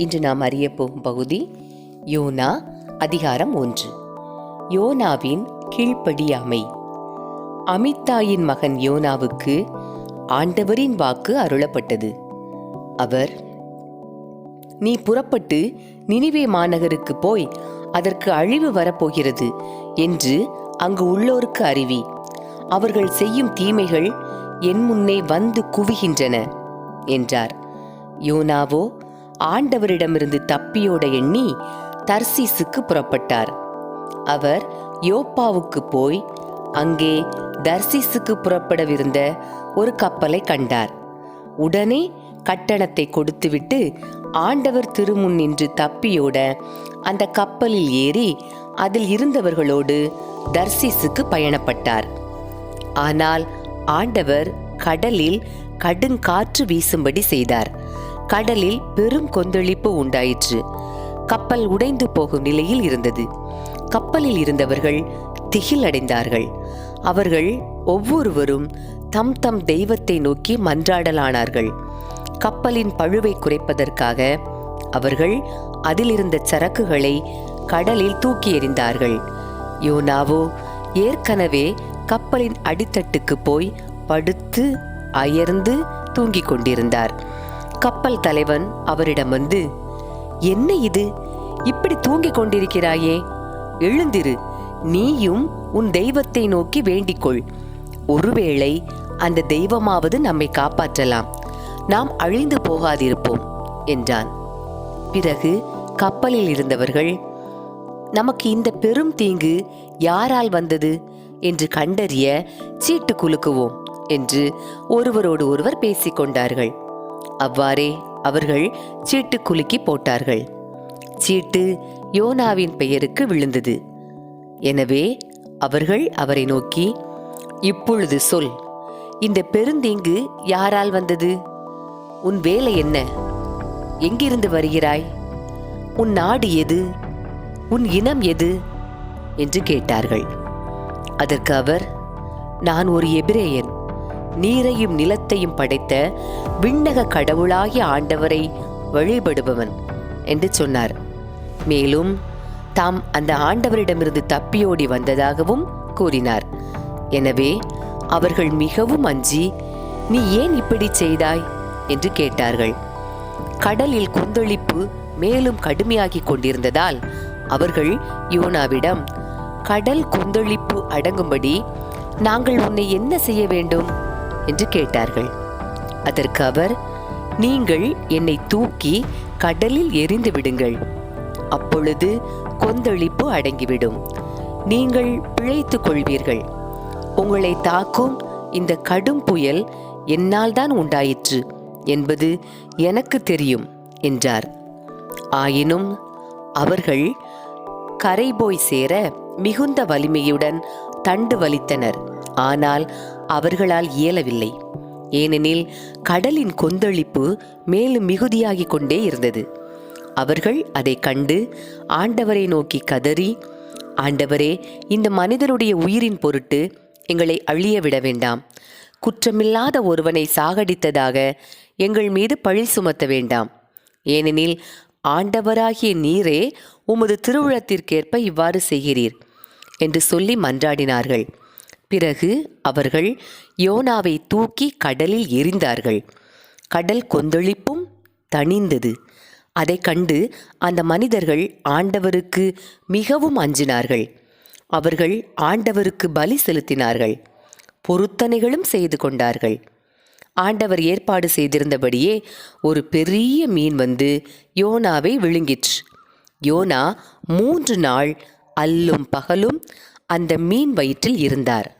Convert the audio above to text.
இன்று நாம் அறிய போகும் பகுதி யோனா அதிகாரம் ஒன்று. யோனாவின் கீழ்ப்படியாமை அமித்தாயின் மகன் யோனாவுக்கு ஆண்டவரின் வாக்கு அருளப்பட்டது. அவர் நீ புறப்பட்டு நினிவே மாநகருக்கு போய் அதற்கு அழிவு வரப்போகிறது என்று அங்கு உள்ளோருக்கு அறிவி. அவர்கள் செய்யும் தீமைகள் என் முன்னே வந்து குவிகின்றன என்றார். யோனாவோ ஆண்டவரிடமிருந்து தப்பியோட எண்ணி தர்சீசுக்கு புறப்பட்டார். அவர் யோப்பாவுக்கு போய் அங்கே தர்சீசுக்கு புறப்படவிருந்த ஒரு கப்பலை கண்டார். உடனே கட்டணத்தை கொடுத்துவிட்டு ஆண்டவர் திருமுன் நின்று தப்பியோட அந்த கப்பலில் ஏறி அதில் இருந்தவர்களோடு தர்சீசுக்கு பயணப்பட்டார். ஆனால் ஆண்டவர் கடலில் கடுங்காற்று வீசும்படி செய்தார். கடலில் பெரும் கொந்தளிப்பு உண்டாயிற்று. கப்பல் உடைந்து போகும் நிலையில் இருந்தது. கப்பலில் இருந்தவர்கள் திகில் அடைந்தார்கள். அவர்கள் ஒவ்வொருவரும் தம் தம் தெய்வத்தை நோக்கி மன்றாடலானார்கள். கப்பலின் பழுவை குறைப்பதற்காக அவர்கள் அதிலிருந்த சரக்குகளை கடலில் தூக்கி எறிந்தார்கள். யோனாவோ ஏற்கனவே கப்பலின் அடித்தட்டுக்கு போய் படுத்து அயர்ந்து தூங்கிக் கொண்டிருந்தார். கப்பல் தலைவன் அவரிடம் வந்து என்ன இது? இப்படி தூங்கிக் கொண்டிருக்கிறாயே? எழுந்திரு. நீயும் உன் தெய்வத்தை நோக்கி வேண்டிக்கொள். ஒருவேளை அந்த தெய்வமாவது நம்மை காப்பாற்றலாம். நாம் அழிந்து போகாதிருப்போம் என்றான். பிறகு கப்பலில் இருந்தவர்கள் நமக்கு இந்த பெரும் தீங்கு யாரால் வந்தது? என்று கண்டறிய சீட்டு குலுக்குவோம் என்று ஒருவரோடு ஒருவர் பேசிக்கொண்டார்கள் அவ்வாறே அவர்கள் சீட்டு குலுக்கி போட்டார்கள். சீட்டு யோனாவின் பெயருக்கு விழுந்தது. எனவே அவர்கள் அவரை நோக்கி இப்பொழுது சொல் இந்த பெருந்தீங்கு யாரால் வந்தது? உன் வேலை என்ன? எங்கிருந்து வருகிறாய்? உன் நாடு எது? உன் இனம் எது? என்று கேட்டார்கள். அதற்கு அவர் நான் ஒரு எபிரேயன். நீரையும் நிலத்தையும் படைத்த விண்ணக கடவுளாகிய ஆண்டவரை வழிபடுபவன் என்று சொன்னார். மேலும் தாம் அந்த ஆண்டவரிடமிருந்து தப்பியோடி வந்ததாகவும் கூறினார். எனவே அவர்கள் மிகவும் அஞ்சி நீ ஏன் இப்படி செய்தாய்? என்று கேட்டார்கள். கடலில் கொந்தளிப்பு மேலும் கடுமையாகிக் கொண்டிருந்ததால் அவர்கள் யோனாவிடம் கடல் கொந்தளிப்பு அடங்கும்படி நாங்கள் உன்னை என்ன செய்ய வேண்டும்? என்று கேட்டார்கள். அதற்கு அவர் நீங்கள் என்னை தூக்கி கடலில் எரிந்து விடுங்கள். அப்பொழுது கொந்தளிப்பு அடங்கிவிடும். நீங்கள் பிழைத்துக் கொள்வீர்கள். உங்களை தாக்கும் இந்த கடும் புயல் என்னால் தான் உண்டாயிற்று என்பது எனக்கு தெரியும் என்றார். ஆயினும் அவர்கள் கரை போய் சேர மிகுந்த வலிமையுடன் தண்டு வலித்தனர். ஆனால் அவர்களால் இயலவில்லை. ஏனெனில் கடலின் கொந்தளிப்பு மேலும் மிகுதியாகிக் கொண்டே இருந்தது. அவர்கள் அதை கண்டு ஆண்டவரை நோக்கி கதறி ஆண்டவரே இந்த மனிதருடைய உயிரின் பொருட்டு எங்களை அழிய விட வேண்டாம். குற்றமில்லாத ஒருவனை சாகடித்ததாக எங்கள் மீது பழி சுமத்த வேண்டாம். ஏனெனில் ஆண்டவராகிய நீரே உமது திருவுளத்திற்கேற்ப இவ்வாறு செய்கிறீர் என்று சொல்லி மன்றாடினார்கள். பிறகு அவர்கள் யோனாவை தூக்கி கடலில் எரிந்தார்கள் கடல் கொந்தளிப்பும் தணிந்தது. அதை கண்டு அந்த மனிதர்கள் ஆண்டவருக்கு மிகவும் அஞ்சினார்கள். அவர்கள் ஆண்டவருக்கு பலி செலுத்தினார்கள். பொருத்தனைகளும் செய்து கொண்டார்கள். ஆண்டவர் ஏற்பாடு செய்திருந்தபடியே ஒரு பெரிய மீன் வந்து யோனாவை விழுங்கிற்று. யோனா மூன்று நாள் அல்லும் பகலும் அந்த மீன் வயிற்றில் இருந்தார்.